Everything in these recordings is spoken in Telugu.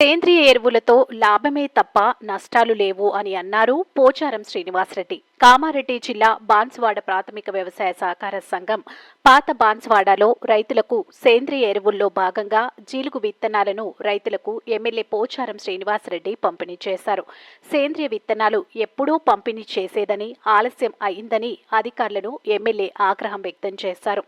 సేంద్రియ ఎరువులతో లాభమే తప్ప నష్టాలు లేవు అని అన్నారు పోచారం శ్రీనివాసరెడ్డి. కామారెడ్డి జిల్లా బాన్స్వాడ ప్రాథమిక వ్యవసాయ సహకార సంఘం పాత బాన్స్వాడలో రైతులకు సేంద్రియ ఎరువుల్లో భాగంగా జీలుగు విత్తనాలను రైతులకు ఎమ్మెల్యే పోచారం శ్రీనివాసరెడ్డి పంపిణీ చేశారు. సేంద్రియ విత్తనాలు ఎప్పుడూ పంపిణీ చేసేదని ఆలస్యం అయిందని అధికారులను ఎమ్మెల్యే ఆగ్రహం వ్యక్తం చేశారు.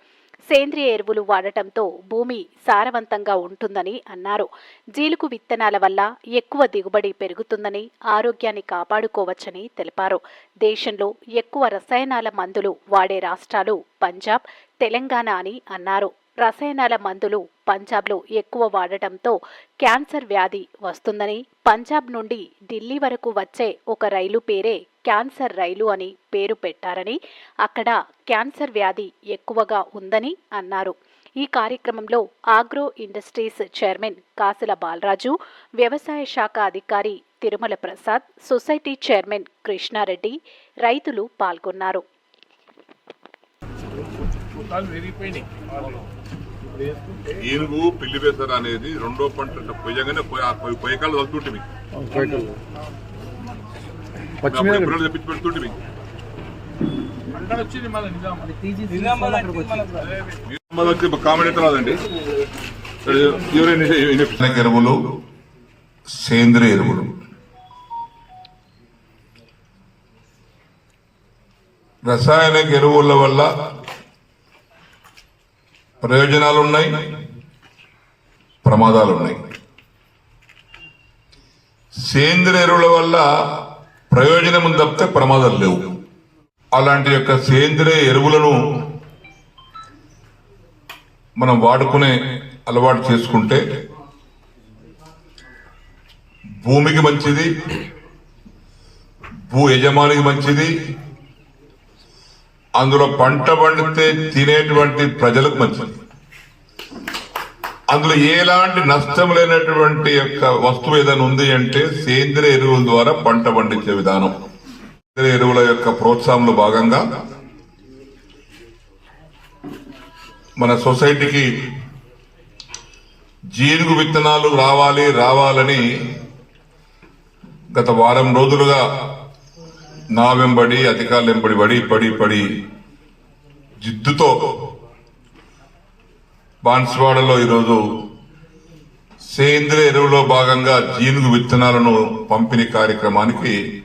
సేంద్రియ ఎరువులు వాడటంతో భూమి సారవంతంగా ఉంటుందని అన్నారు. జీలుకు విత్తనాల వల్ల ఎక్కువ దిగుబడి పెరుగుతుందని ఆరోగ్యాన్ని కాపాడుకోవచ్చని తెలిపారు. దేశంలో ఎక్కువ రసాయనాల మందులు వాడే రాష్ట్రాలు పంజాబ్ తెలంగాణ అని అన్నారు. రసాయనాల మందులు పంజాబ్లో ఎక్కువ వాడటంతో క్యాన్సర్ వ్యాధి వస్తుందని పంజాబ్ నుండి ఢిల్లీ వరకు వచ్చే ఒక రైలు పేరే క్యాన్సర్ రైలు అని పేరు పెట్టారని అక్కడ క్యాన్సర్ వ్యాధి ఎక్కువగా ఉందని అన్నారు. ఈ కార్యక్రమంలో ఆగ్రో ఇండస్ట్రీస్ చైర్మన్ కాసుల బాలరాజు వ్యవసాయ శాఖ అధికారి తిరుమల ప్రసాద్ సొసైటీ చైర్మన్ కృష్ణారెడ్డి రైతులు పాల్గొన్నారు. ఏనుగు పిల్లి వేసర అనేది రెండో పంట పొయ్యగానే పొయ్యకాలు తెప్పించి పెడుతుంటే కామెడీ రాదండి. రసాయనిక ఎరువులు సేంద్రియ ఎరువులు. రసాయనిక ఎరువుల వల్ల ప్రయోజనాలు ఉన్నాయి ప్రమాదాలు ఉన్నాయి సేంద్రియ ఎరువుల వల్ల ప్రయోజనం తప్పితే ప్రమాదాలు లేవు. అలాంటి యొక్క సేంద్రియ ఎరువులను మనం వాడుకునే అలవాటు చేసుకుంటే భూమికి మంచిది భూ యజమానికి మంచిది అందులో పంట పండితే తినేటువంటి ప్రజలకు మంచిది. అందులో ఎలాంటి నష్టం లేనటువంటి యొక్క వస్తువు ఏదైనా ఉంది అంటే సేంద్రియ ఎరువుల ద్వారా పంట పండించే విధానం. సేంద్రియ ఎరువుల యొక్క ప్రోత్సాహంలో భాగంగా మన సొసైటీకి జీనుగు విత్తనాలు రావాలి రావాలని గత వారం రోజులుగా నా వెంబడి అధికారులు వెంబడి పడి పడి పడి జిద్దుతో బాన్స్వాడలో ఈరోజు సేంద్రియ ఎరువులో భాగంగా జీనుగు విత్తనాలను పంపిణీ కార్యక్రమానికి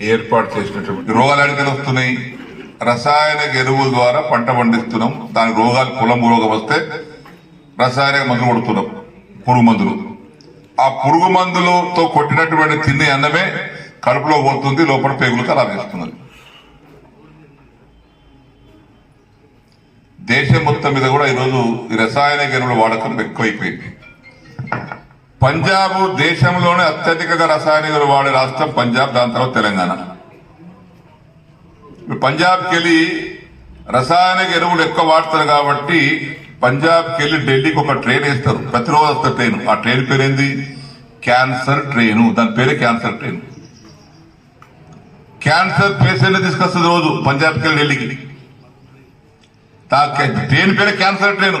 ఏర్పాటు చేసినటువంటి రోగాలు ఎక్కడికి వస్తున్నాయి రసాయన ఎరువుల ద్వారా పంట పండిస్తున్నాం. దాని రోగాలు పొలం రోగం వస్తే రసాయన మందులు కొడుతున్నాం. పురుగు మందులు. ఆ పురుగు మందులతో కొట్టినటువంటి తినే అన్నమే కడుపులో పోతుంది లోపల పేగులకు అలా వేస్తున్నది దేశం మొత్తం మీద కూడా ఈరోజు ఈ రసాయనిక ఎరువుల వాడకం ఎక్కువైపోయింది. పంజాబ్ దేశంలోనే అత్యధికంగా రసాయనిక ఎరువులు వాడే రాష్ట్రం పంజాబ్ దాని తర్వాత తెలంగాణ. ఇప్పుడు పంజాబ్కి వెళ్ళి రసాయనిక ఎరువులు ఎక్కువ వాడతారు కాబట్టి పంజాబ్కి వెళ్ళి ఢిల్లీకి ఒక ట్రైన్ వేస్తారు. ప్రతిరోజు వస్తారు ట్రైన్. ఆ ట్రైన్ పేరేంది? Cancer train. దాని పేరే క్యాన్సర్ ట్రైన్. క్యాన్సర్ పేషెంట్ తీసుకొస్తుంది రోజు పంజాబ్కి వెళ్ళి ఢిల్లీకి. దేని పేరు క్యాన్సర్ ట్రైన్